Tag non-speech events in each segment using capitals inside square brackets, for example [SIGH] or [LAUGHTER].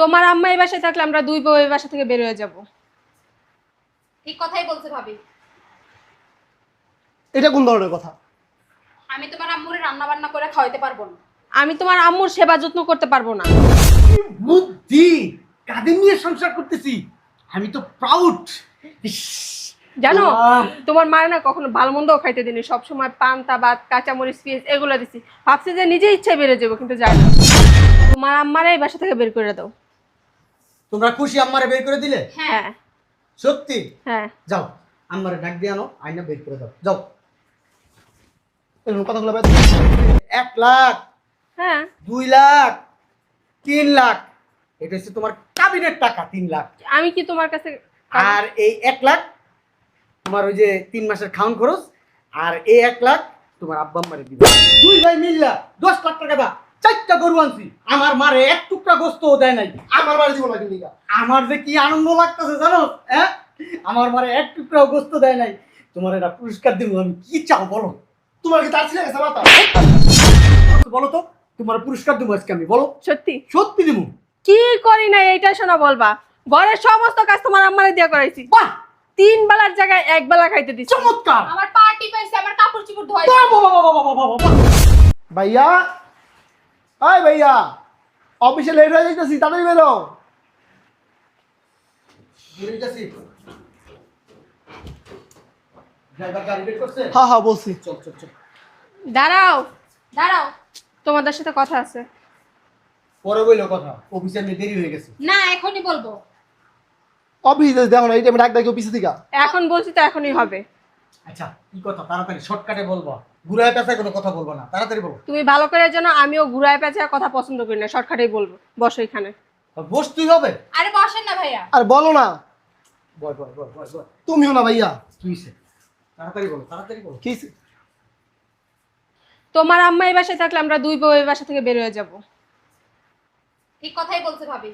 তোমার আম্মা এই বাসায় থাকলে আমরা দুই বউ এই বাসা থেকে বের হয়ে যাব। ঠিক কথাই বলছে ভাবি। এটা কোন ধরনের কথা? আমি তোমার আম্মুরে রান্না বান্না করে খাওয়াইতে পারব না। আমি তোমার আম্মুর সেবা যত্ন করতে পারব না। বুদ্ধি! কাদের নিয়ে সংসার করতেছি? আমি তো প্রাউড জানো তোমার মায়ের না কখনো ভালো মন্দও খাইতে দিনি সবসময় পান্তা ভাত কাঁচামরিচ পেঁয়াজ এগুলো দিছি। ভাবছি যে নিজে ইচ্ছায় বেড়ে যাব কিন্তু যাই না। তোমার আম্মারে এই বাসা থেকে বের করে দাও। তোমরা খুশি আম্মারে বের করে দিলে? হ্যাঁ। সত্যি? হ্যাঁ। যাও আম্মারে ডাক দিয়ে আনো আইনা বের করে দাও। যাও। এরকম কথাগুলো এক লাখ। হ্যাঁ। দুই লাখ। তিন লাখ। এটা হচ্ছে তোমার কাবিনের টাকা তিন লাখ। আমি কি তোমার কাছে আর এই এক লাখ তোমার ওই যে তিন মাসের খাওয়ান খরচ আর এই এক লাখ তোমার আব্বা আম্মারে দিবে। দুই ভাই মিললা দশ লাখ টাকা দা চারটা গরু আনছি। আমার মারে এক টুকরা গোস্তও দেয় নাই। আমার বাড়ি লাগে নিকা আমার যে কি আনন্দ লাগতেছে জানো? হ্যাঁ? আমার মারে এক টুকরাও গোস্ত দেয় নাই। তোমার এটা পুরস্কার দিব আমি কি চাও বলো? তোমার কি তার ছিল গেছে মাথা বলো তো তোমার পুরস্কার দেবো আজকে আমি বলো। সত্যি? সত্যি দেবো। কি করি না এইটা শোনা বলবা। ঘরের সমস্ত কাজ তোমার আম্মারে দিয়া করাইছি। বাহ! তিন বেলার জায়গায় এক বেলা খাইতে দিচ্ছি চমৎকার! আমার পার্টি পাইছে আমার কাপড় চোপড় বাহ। ভাইয়া? আয় ভাইয়া। অফিসে লেট হয়ে যাইতেছি তাড়াতাড়ি বেরো। হ্যাঁ হ্যাঁ বলছি। চল চল চল। দাঁড়াও দাঁড়াও তোমাদের সাথে কথা আছে। পরে বইলো কথা অফিসে আমি দেরি হয়ে গেছে। না এখনই বলব। অফিসে দেখো না এই টাইমে ডাক ডাকি অফিসে থেকে এখন বলছি তো এখনই হবে। আচ্ছা কি কথা তাড়াতাড়ি শর্টকাটে বলব। ঘুরায় পেঁচায় কোনো কথা বলব না তাড়াতাড়ি বলো। তুমি ভালো করে জানো আমিও ঘুরায় পেঁচা কথা পছন্দ করি না শর্টকাটেই বলব বসো এখানে। বসতেই হবে? আরে বসেন না ভাইয়া। আর বলো না। বয় বয় বয় বয় তুমিও না ভাইয়া তুই সে। তাড়াতাড়ি বলো তাড়াতাড়ি বলো। কি তোমার আম্মা এই বাসায় থাকলে আমরা দুই বউ এই বাসা থেকে বের হয়ে যাব। ঠিক কথাই বলছে ভাবি।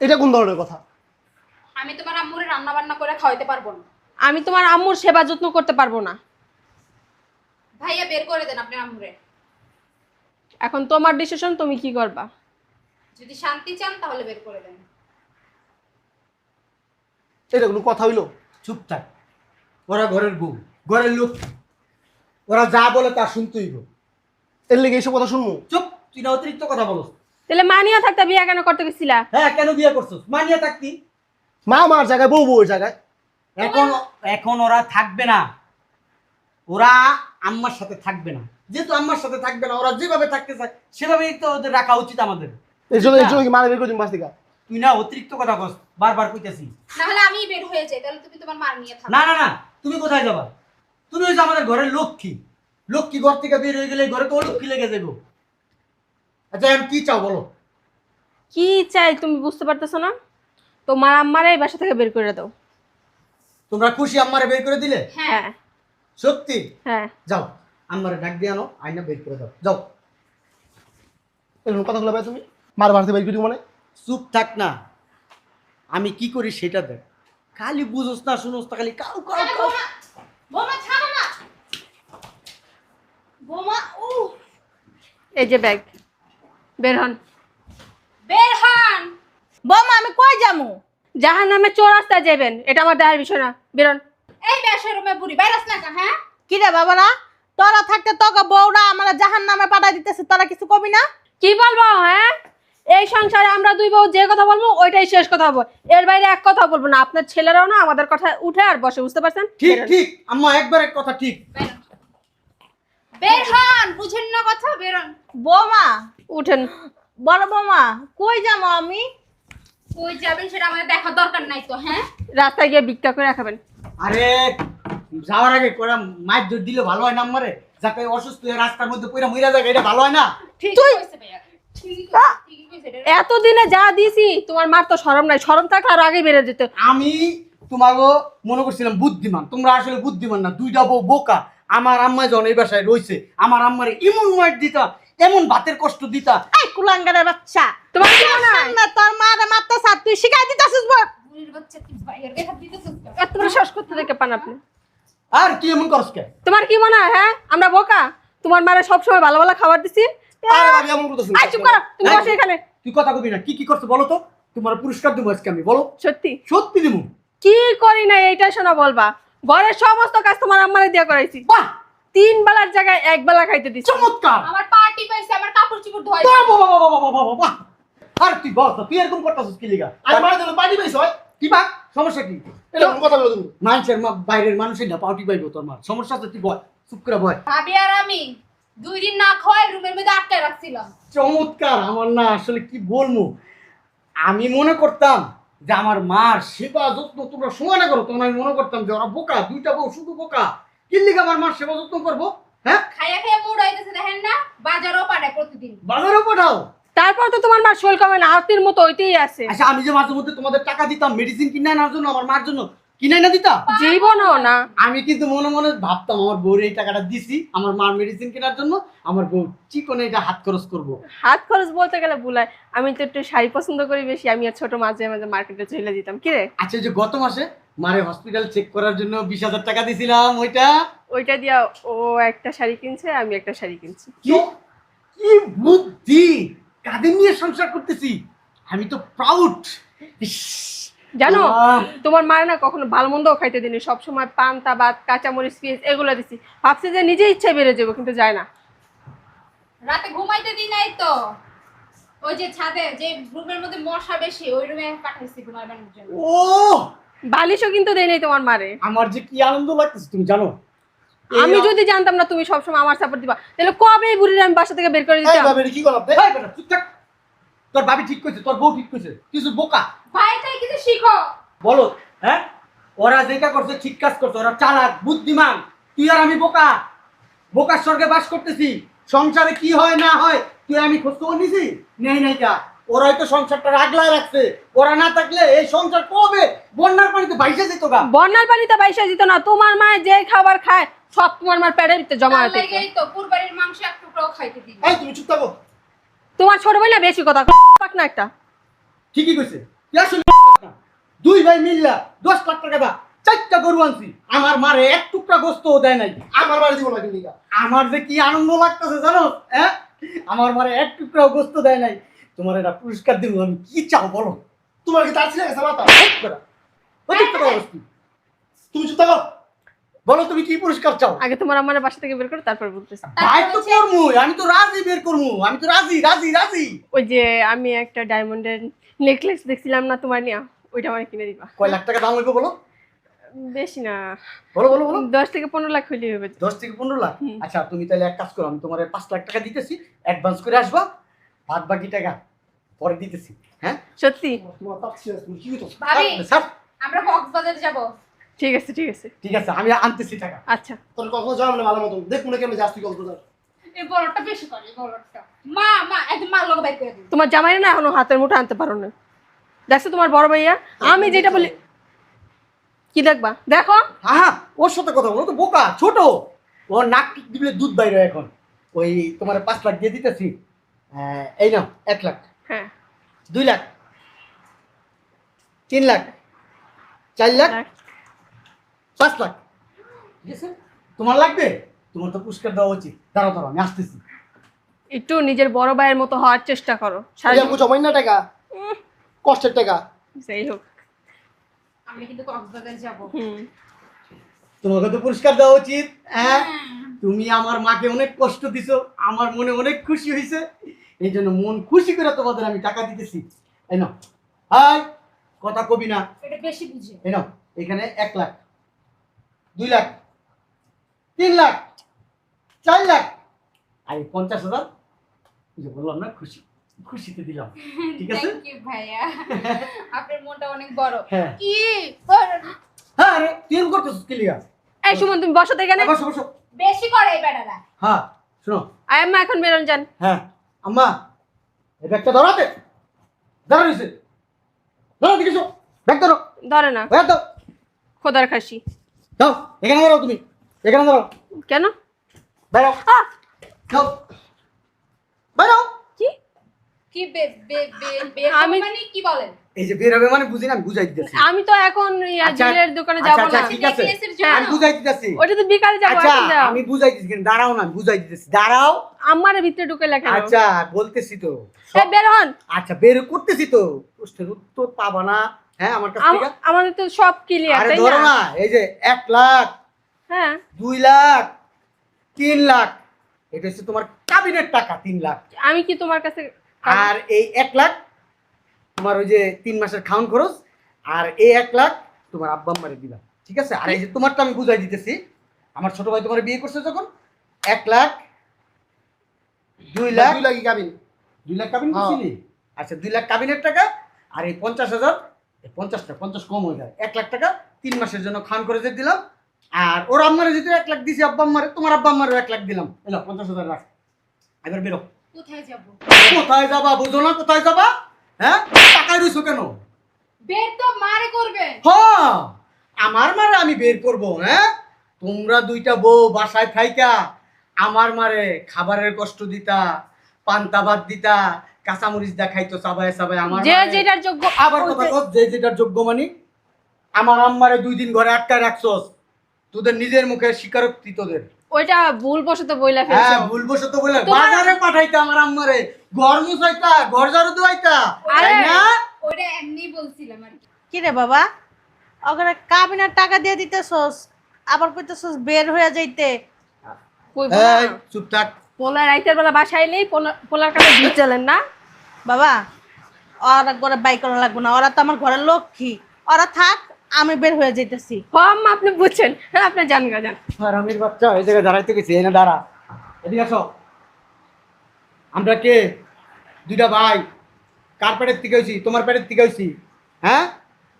এটা কোন ধরনের কথা? আমি তোমার আম্মুরে রান্না বান্না করে খাওয়াইতে পারব না। আমি তোমার আম্মুর সেবা যত্ন করতে পারব না। ভাইয়া বের করে দেন আপনার আম্মুরে। এখন তোমার ডিসিশন তুমি কি করবা? যদি শান্তি চান তাহলে বের করে দেন। এটা কোনো কথা হইল? চুপ থাক। ওরা ঘরের বউ ঘরের লোক। ওরা যা বলে তা শুনতেই গো এর লেগে এইসব কথা শুনব? চুপ তুই না অতিরিক্ত কথা বলো তাহলে মানিয়া থাকতে বিয়া কেন করতে গেছিলা? হ্যাঁ কেন বিয়ে করছিস? মানিয়া থাকতি মা মার জায়গায় বউ বউ জায়গায়। এখন এখন ওরা থাকবে না। ওরা আম্মার সাথে থাকবে না। যেহেতু আম্মার সাথে থাকবে না ওরা যেভাবে থাকতে চায় সেভাবেই তো ওদের রাখা উচিত আমাদের। জন্য জন্য কি বাস তুই না অতিরিক্ত কথা কস বারবার কইতেছি। নাহলে আমি বের হয়ে যাই তাহলে তুমি তোমার মার নিয়ে থাকো। না না না তুমি কোথায় যাবা? তুমি হচ্ছে আমাদের ঘরের লক্ষ্মী। লক্ষ্মী ঘর থেকে বের হয়ে গেলে ঘরে তো লক্ষ্মী লেগে যাব আচ্ছা এখন কি চাও বলো? কি চাই তুমি বুঝতে পারতেছো না? তোমার আম্মারে এই বাসা থেকে বের করে দাও। তোমরা খুশি আম্মারে বের করে দিলে? হ্যাঁ। সত্যি? হ্যাঁ। যাও আমার ডাক দিয়ে আনো আইনা বের করে দাও। যাও। এরকম কথাগুলো বাদ তুমি। মার বাড়িতে বের করি মানে। চুপ থাক না। আমি কি করি সেটা দেখ। খালি বুঝোস না শুনোস না খালি কাউ কাউ বোমা ছাড়ো না। বোমা ও এই যে ব্যাগ। বের হন। বের হন। বৌমা আমি কই যামু? জাহান নামে চোর রাস্তায় যাবেন এটা আমার দেখার বিষয় না। বেরোন এই বুড়ি বাইরাস না হ্যাঁ? কি রে বাবারা? তোরা থাকতে তোকে বউরা আমার জাহান নামে পাঠাই দিতেছে তোরা কিছু কবি না? কি বলব হ্যাঁ? এই সংসারে আমরা দুই বউ যে কথা বলব ওইটাই শেষ কথা বলব এর বাইরে এক কথা বলব না আপনার ছেলেরাও না আমাদের কথা উঠে আর বসে বুঝতে পারছেন? ঠিক বেরোন। ঠিক আম্মা একবার এক কথা ঠিক। বের হন। বুঝেন না কথা বের হন। বৌমা উঠেন। বড় বৌমা কই যাব আমি? কই যাবেন সেটা আমাদের দেখার দরকার নাই তো হ্যাঁ? রাস্তায় গিয়ে ভিক্ষা করে খাবেন। আরে যাওয়ার আগে করা মাইর দৌড় দিলে ভালো হয় না আমারে? যাতে অসুস্থ হয়ে রাস্তার মধ্যে পইরা মইরা যায় এটা ভালো হয় না? ঠিক কইছে ভাইয়া। এতদিনে যা দিয়েছি তোমার মার তো শরম নাই। শরম থাকলে আর আগে বেড়ে যেত। আমি তোমাকে মনে করছিলাম বুদ্ধিমান। তোমরা আসলে বুদ্ধিমান না দুইটা বউ বোকা। আমার আম্মা যখন এই বাসায় রয়েছে আমার আম্মারে এমন মাইট দিতা এমন ভাতের কষ্ট দিতা। এই কুলাঙ্গারের বাচ্চা তোমার কি মনে হয়? না তোর মারে মারতে সাত তুই শিখাই দিতেছিস বল। বুড়ির বাচ্চা তুই ভাইয়ের দেখা দিতেছিস? এত বড় শ্বাস করতে দেখে পান আপনি। আর কি এমন করস কে? তোমার কি মনে হয় হ্যাঁ? আমরা বোকা? তোমার মারে সবসময় ভালো ভালো খাবার দিছি। আরে ভাবি এমন করতেছেন আই চুপ করো তুমি বসে এখানে। তুই কথা কবি না কি কি করছ বলো তো? তোমার পুরস্কার দেবো আজকে আমি বলো। সত্যি? সত্যি দেবো? কি করি না এইটা শোনা বলবা। ঘরের সমস্ত কাজ তোমার আম্মারে দিয়া করাইছি। বাহ! তিন বেলার জায়গায় এক বেলা খাইতে দিছি। চমৎকার! আমার পার্টি পাইছে আমার কাপড় চোপড় ধোয়াই বাহ, বাহ, বাহ, বাহ, বাহ, বাহ। আর তুই বল তো, তুই এরকম করতেছিস কি লিগা? আর মারা দিল পার্টি পাইছ হয় কি বা? সমস্যা কি? এটা কোন কথা বলো তুমি? মানুষের বাইরের মানুষের না পাউটি পাইবো তোর মা সমস্যা আছে তুই বল চুপ করে বল। ভাবি আর আমি দুই দিন না খাওয়াই রুমের মধ্যে আটকায় রাখছিলাম। চমৎকার আমার না আসলে কি বলব? আমি মনে করতাম যে আমার মার সেবা যত্ন তোমরা সমানে করো তখন আমি মনে করতাম যে ওরা বোকা দুইটা বউ শুধু বোকা। কি লিগে আমার মার সেবা যত্ন করব? হ্যাঁ? খাইয়া খাইয়া মুড হইতেছে দেখেন না বাজারও পাঠায় প্রতিদিন। বাজারেও পাঠাও? তারপর তো তোমার মা শোল কমে না আত্মীর মতো ওইটাই আছে। আচ্ছা আমি যে মাঝে মধ্যে তোমাদের টাকা দিতাম মেডিসিন কিনে আনার জন্য আমার মার জন্য কিনে না দিতাম? জীবনও না। আমি কিন্তু মনে মনে ভাবতাম আমার বউর এই টাকাটা দিছি আমার মার মেডিসিন কেনার জন্য আমার বউ চিকনে এটা হাত খরচ করব। হাত খরচ বলতে গেলে ভুলায় আমি তো একটু শাড়ি পছন্দ করি বেশি আমি আর ছোট মাঝে মাঝে মার্কেটে চলে যেতাম কি রে? আচ্ছা যে গত মাসে মারে হসপিটাল চেক করার জন্য বিশ হাজার টাকা দিছিলাম ওইটা? ওইটা দিয়া ও একটা শাড়ি কিনছে আমি একটা শাড়ি কিনছি। কি? কি বুদ্ধি? কাদের নিয়ে সংসার করতেছি? আমি তো প্রাউড জানো তোমার মায়ের না কখনো ভালো মন্দও খাইতে দিনি সবসময় পান্তা ভাত কাঁচামরিচ পেঁয়াজ এগুলো দিছি। ভাবছি যে নিজে ইচ্ছায় বেড়ে যাব কিন্তু যায় না। রাতে ঘুমাইতে দিই নাই তো। ওই যে ছাদে যে রুমের মধ্যে মশা বেশি ওই রুমে পাঠাইছি ঘুমাইবার জন্য। ও বালিশও কিন্তু দেয় নাই তোমার মারে। আমার যে কি আনন্দ লাগতেছে তুমি জানো? আমি যদি জানতাম না তুমি সবসময় আমার সাপোর্ট দিবা তাহলে কবে এই বুড়ির আমি বাসা থেকে বের করে দিতাম? কি করলাম তোর ভাবি ঠিক কইছে তোর বউ ঠিক কইছে কিছু বোকা? ভাই তাই কিছু শিখো। বলো হ্যাঁ? ওরা যেটা করছে ঠিক কাজ করছে ওরা চালাক বুদ্ধিমান। তুই আর আমি বোকা। বোকার স্বর্গে বাস করতেছি। সংসারে কি হয় না হয় তুই আর আমি খোঁজ খবর নিছি? নেই নাই যা। ওরা হয়তো সংসারটা আগলায় রাখছে। ওরা না থাকলে এই সংসার কবে? বন্যার পানিতে বাইসে যেত গা। বন্যার পানিতে বাইসা দিত না। তোমার মায়ের যে খাবার খায় সব তোমার মার পেটের ভিতরে জমা হতে লাগেই তো কুরবানির মাংস এক টুকরাও খাইতে দিই এই তুমি চুপ থাকো। তোমার ছোট ভাই না বেশি কথা পাক না একটা। ঠিকই কইছে। আসলে দুই ভাই মিল্লা দশ লাখ টাকা দা। চারটা গরু আনছি। আমার মারে এক টুকরা গোস্তও দেয় নাই। আমার বাড়ি দিব না আমার যে কি আনন্দ লাগতেছে জানো? হ্যাঁ? আমার মারে এক টুকরাও গোস্ত দেয় নাই। তোমার এটা পুরস্কার দিব আমি কি চাও বলো? তোমার কি তার ছিল গেছে মাথা? তুই। তুমি চুপ থাকো। বলো তুমি কি পুরস্কার চাও? আগে তোমার আমার বাসা থেকে বের করে তারপর বলতেছি। ভাই তো করমু আমি তো রাজি বের করমু আমি তো রাজি রাজি রাজি। ওই যে আমি একটা ডায়মন্ডের নেকলেস দেখছিলাম না তোমার নিয়ে ওইটা আমার কিনে দিবা। কয় লাখ টাকা দাম হইবে বলো? বেশি না। বলো বলো বলো। দশ থেকে পনেরো লাখ হইলে হবে। দশ থেকে পনেরো লাখ? আচ্ছা তুমি তাহলে এক কাজ করো আমি তোমার পাঁচ লাখ টাকা দিতেছি অ্যাডভান্স করে আসবা বাদ বাকি টাকা পরে দিতেছি। হ্যাঁ? সত্যি? ভাবি স্যার। আমরা কক্সবাজার যাব। ঠিক আছে ঠিক আছে। ঠিক আছে আমি আনতেছি টাকা। আচ্ছা। তোর কখনো যাওয়া মানে ভালো মতো দেখ মনে কেমন যাস তুই কক্সবাজার। তোমার জামাই না এখনও হাতের মুঠো আনতে পারো না। দেখছ তোমার বড় ভাইয়া? আমি যেটা বলি কি দেখবা? দেখো। হ্যাঁ ওর সাথে কথা বলো তো বোকা ছোট। ওর নাক দিলে দুধ বাইরে এখন। ওই তোমার পাঁচ লাখ দিয়ে দিতেছি। এই নাও এক লাখ। হ্যাঁ। দুই লাখ। তিন লাখ। চার লাখ। পাঁচ লাখ। ঠিক আছে? তোমার লাগবে? তোমার তো পুরস্কার দেওয়া উচিত। দাঁড়াও দাঁড়াও আমি আসতেছি। একটু নিজের বড় ভাইয়ের মতো হওয়ার চেষ্টা করো। সারা জমাই না টাকা। কষ্টের টাকা। যাই হোক। আমরা কিন্তু কক্সবাজার যাব। হুম। তোমাকে তো পুরস্কার দেওয়া উচিত। হ্যাঁ। তুমি আমার মাকে অনেক কষ্ট দিছো আমার মনে অনেক খুশি হয়েছে এই জন্য মন খুশি করে তোমাদের আমি টাকা দিতেছি। এই নাও। হাই কথা কবি না। এটা বেশি বুঝে। এই নাও এখানে এক লাখ দুই লাখ তিন লাখ চার লাখ। আর এই পঞ্চাশ হাজার? যে বললাম না খুশি খুশিতে দিলাম। [LAUGHS] ঠিক আছে? ভাইয়া। আপনার মনটা অনেক বড়। হ্যাঁ। কি? হ্যাঁ আরে তুই এরকম করতেছিস কি এই সুমন তুমি বসো তো এখানে। বসো বসো। বেশি করে এই বেটারা। হ্যাঁ শোনো। আয় আম্মা এখন বেরোন যান। হ্যাঁ আম্মা এই ব্যাগটা ধরাতে ধরো নিচে। ধরো দেখেছ ব্যাগ ধরো। ধরে না। ব্যাগ দাও খোদার খাসি। দাও এখানে দাঁড়াও তুমি। এখানে দাঁড়াও কেন? বেরো! দাও বেরো। কি কি বে- বে- বে- আমি- মানে কি বলেন? এই যে বের হবে মানে বুঝি আমি বুঝাই দিতেছি। আমি তো এখন দোকানে না। ঠিক আছে। আমি বুঝাই দিতেছি। ওটা তো বিকালে যাব আচ্ছা আমি বুঝাই দিতেছি কিন্তু দাঁড়াও না বুঝাই দিতেছি। দাঁড়াও। আমার ভিতরে ঢুকে লেখা আচ্ছা বলতেছি তো। এই বের হন। আচ্ছা বের করতেছি তো। প্রশ্নের উত্তর পাবা না। হ্যাঁ আমার কাছ আমাদের তো সব ক্লিয়ার আরে ধরো না? না এই যে এক লাখ হ্যাঁ। দুই লাখ তিন লাখ এটা হচ্ছে তোমার কাবিনের টাকা তিন লাখ। আমি কি তোমার কাছে আর এই এক লাখ তোমার ওই যে তিন মাসের খাওয়ান খরচ আর এই এক লাখ তোমার আব্বা আম্মারে দিবা। ঠিক আছে? আর এই যে তোমারটা আমি বুঝাই দিতেছি। আমার ছোট ভাই তোমার বিয়ে করছে যখন এক লাখ দুই লাখ দুই লাখই কাবিন। দুই লাখ কাবিন হ্যাঁ। করছিলি আচ্ছা দুই লাখ কাবিনের টাকা আর এই পঞ্চাশ হাজার পঞ্চাশটা পঞ্চাশ কম হয়ে যায়। এক লাখ টাকা তিন মাসের জন্য খান করে যে দিলাম। আর ওর আম্মারে যদি এক লাখ দিছি আব্বা আম্মারে তোমার আব্বা আম্মারও এক লাখ দিলাম। এলো পঞ্চাশ হাজার রাখ। এবার বেরো। কোথায় যাব? কোথায় যাবা? বুঝো না কোথায় যাবা? হ্যাঁ? টাকায় রইছো কেন? বের তো মারে করবেন হ্যাঁ আমার মারে আমি বের করব হ্যাঁ? তোমরা দুইটা বউ বাসায় থাইকা আমার মারে খাবারের কষ্ট দিতা পান্তা ভাত দিতা কাঁচামরিচ দেখাইতো চাবায় চাবায় আমার যে যেটার যোগ্য আবার কথা কস যে যেটার যোগ্য মানি? আমার আম্মারে দুই দিন ঘরে আটকায় রাখছস তোদের নিজের মুখে স্বীকারোক্তি তোদের। ওইটা ভুল বশত বইলা হ্যাঁ ফেলছো। ভুলবশত তো বলে বাজারে পাঠাইতা আমার আম্মারে। ঘর মুছাইতা ঘর ঝাড়ু দুয়াইতা আরে, না? ওটা এমনি বলছিলাম আর কি। রে বাবা? ওখানে কাবিনের টাকা দিয়ে দিতেছস আবার কইতেছস বের হয়ে যাইতে। কইবো এই না। চুপ থাক। পোলা রাইতের বেলা বাসায় পোলা- পোলার কাছে ভিড় চলেন না? বাবা ওরা করে বাই করা লাগবে না। ওরা তো আমার ঘরের লক্ষ্মী। ওরা থাক আমি বের হয়ে যাইতেছি। হম আপনি বুঝছেন। হ্যাঁ আপনি জান গা জান আর আমির বাচ্চা এই জায়গায় দাঁড়াইতে গেছি এনে দাঁড়া। এদিকে আসো। আমরা কে? দুইটা ভাই। কার পেটের থেকে হয়েছি? তোমার পেটের থেকে হয়েছি। হ্যাঁ?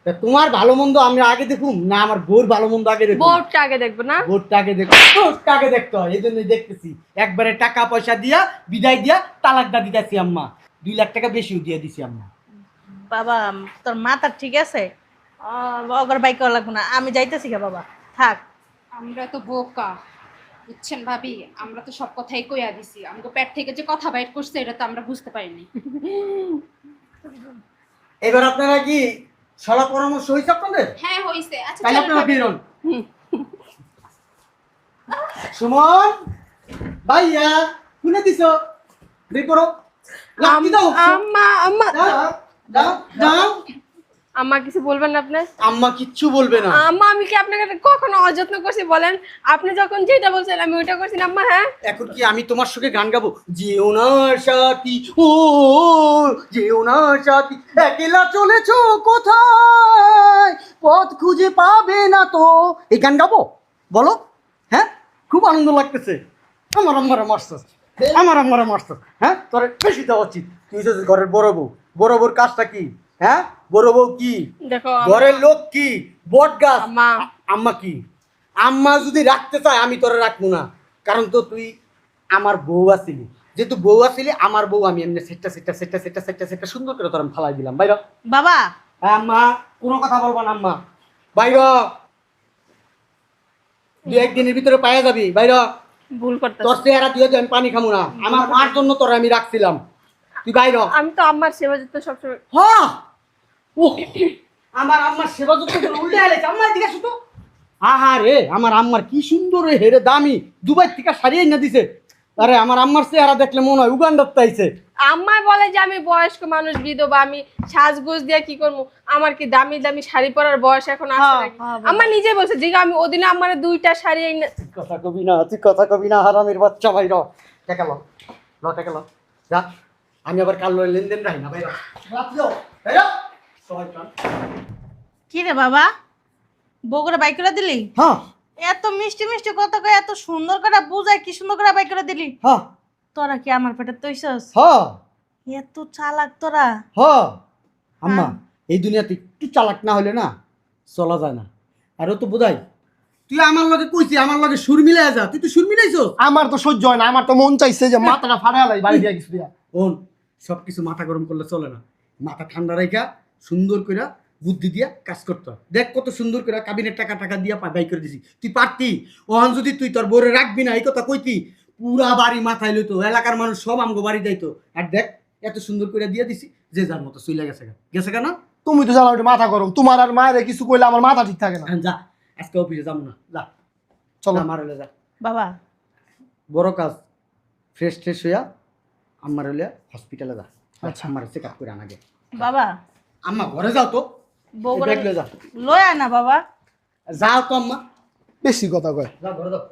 তা তোমার ভালো মন্দ আমরা আগে দেখুম না আমার বোর ভালো মন্দ আগে দেখুম? বোর্ডটা আগে দেখব না? বোরটা আগে দেখো বোরটা আগে দেখতে হয় এই জন্যই দেখতেছি। একবারে টাকা পয়সা দিয়া বিদায় দিয়া তালাক দা দিতেছি আম্মা। দুই লাখ টাকা বেশিও দিয়ে দিছি আম্মা। বাবা তোর মাথা ঠিক আছে? অগর বাই করা লাগবে না। আমি যাইতেছি গা বাবা। থাক। আমরা তো বোকা। বুঝছেন ভাবি? আমরা তো সব কথাই কইয়া দিছি। আমাকে পেট থেকে যে কথা বাইর করছে এটা তো আমরা বুঝতে পারিনি। এবার আপনারা কি সলা পরামর্শ হয়েছে আপনাদের? হ্যাঁ হইছে। আচ্ছা তাহলে আপনারা। বেরোন। সুমন ভাইয়া শুনে দিছ? বের করো। দাও আম্মা আম্মা। দাও দাও দাও। আম্মা কিছু বলবেন না আপনি আম্মা কিচ্ছু বলবে না। আম্মা আমি কি আপনাকে কখনো অযত্ন করছি বলেন? আপনি যখন যেটা বলছেন আমি ওইটা করছি না আম্মা হ্যাঁ? এখন কি আমি তোমার সঙ্গে গান গাবো? যেও না সাথী ও যেও না সাথী একলা চলেছো কোথায়? পথ খুঁজে পাবে না তো। এই গান গাবো? বলো। হ্যাঁ? খুব আনন্দ লাগতেছে। আমার আম্মারা মারছ। আমার আম্মারা মারছ। হ্যাঁ? তোর বেশি দেওয়া উচিত। তুই হচ্ছে ঘরের বড় বউ বড় বউর কাজটা কি? হ্যাঁ? বড় বউ কি? ঘরের লোক কি? বট গাছ? আম্মা। কি? আম্মা যদি রাখতে চায় আমি তোরে রাখব না। কারণ তো তুই আমার বউ আসিলি যেহেতু বউ আসিলি আমার বউ আমি এমনি সেটটা সেটটা সেটটা সেটটা সেটটা সেটটা সুন্দর করে তোর আমি ফালাই দিলাম। বাইর বাবা! হ্যাঁ আম্মা কোনো কথা বলব না আম্মা। বাইর দু একদিনের ভিতরে পাওয়া যাবি। বাইর ভুল করতে তোর চেহারা দিয়ে আমি পানি খামো না। আমার মার জন্য তোর আমি রাখছিলাম। তুই বাইর আমি তো আম্মার সেবা যত্ন সবসময় হ্যাঁ ও আমার আম্মার সেবা যত্ন করে উল্টে আলেছে। আম্মা এদিকে আসো তো। আহা রে আমার আম্মার কি সুন্দর রে হেরে দামি। দুবাই থেকে সারিয়ে না দিছে। আরে আমার আম্মার চেহারা দেখলে মনে হয় উগান্ডার তাইছে। আম্মাই বলে যে আমি বয়স্ক মানুষ বিধবা আমি সাজগোজ দিয়ে কি করব? আমার কি দামি দামি শাড়ি পরার বয়স এখন আছে হ্যাঁ, নাকি? হ্যাঁ, আম্মা নিজে বলছে যে আমি ওদিনে আমার দুইটা শাড়ি এনে কথা কবি না তুই কথা কবি না হারামের বাচ্চা ভাই র। টাকা ল ল টাকা ল। যা আমি আবার কাল লেনদেন রাখি না ভাই চল কি রে বাবা? বগুড়া বাই করে দিলি? হ্যাঁ। এত মিষ্টি মিষ্টি কত করে এত সুন্দর করে বুঝায় কি সুন্দর করে বাই করে দিলি? হ্যাঁ। তোরা কি আমার পেটে তৈছস? হ্যাঁ। এত চালাক তোরা। হ আম্মা এই দুনিয়াতে একটু চালাক না হলে না চলা যায় না। আর তো বোধাই তুই আমার লগে কইছি আমার লগে সুর মিলাই যা। তুই তো সুর মিলাইছো আমার তো সহ্য হয় না আমার তো মন চাইছে যে মাথাটা ফাড়া লাই বাড়ি দিয়ে কিছু দিয়া। ওন সব কিছু মাথা গরম করলে চলে না। মাথা ঠান্ডা রেখা সুন্দর করে বুদ্ধি দিয়া কাজ করতে হয়। দেখ কত সুন্দর করে কাবিনের টাকা টাকা দিয়া পা- বাই করে দিছি। তুই পারতি? ওহান যদি তুই তোর বোরে রাখবি না এই কথা কইতি? পুরা বাড়ি মাথায় লইতো এলাকার মানুষ সব আমগো বাড়ি যাইতো। আর দেখ এত সুন্দর করে দিয়ে দিছি যে যার মতো চলে গেছে গা। গেছে কেন তুমি তো জানো একটু মাথা গরম। তোমার আর মায়ের কিছু কইলে আমার মাথা ঠিক থাকে না। যা আজকে অফিসে যাব না যা। চলো। আমার হলে যা। বাবা। বড় কাজ ফ্রেশ ট্রেশ হইয়া আমার হলে হসপিটালে যা। আচ্ছা। আমার চেক আপ করে আনাগে বাবা। আম্মা ঘরে যাও তো। বউ ব্যাগ লয়ে যাও। লয় না বাবা। যাও তো আম্মা। বেশি কথা কয়। যাও ঘরে যাও।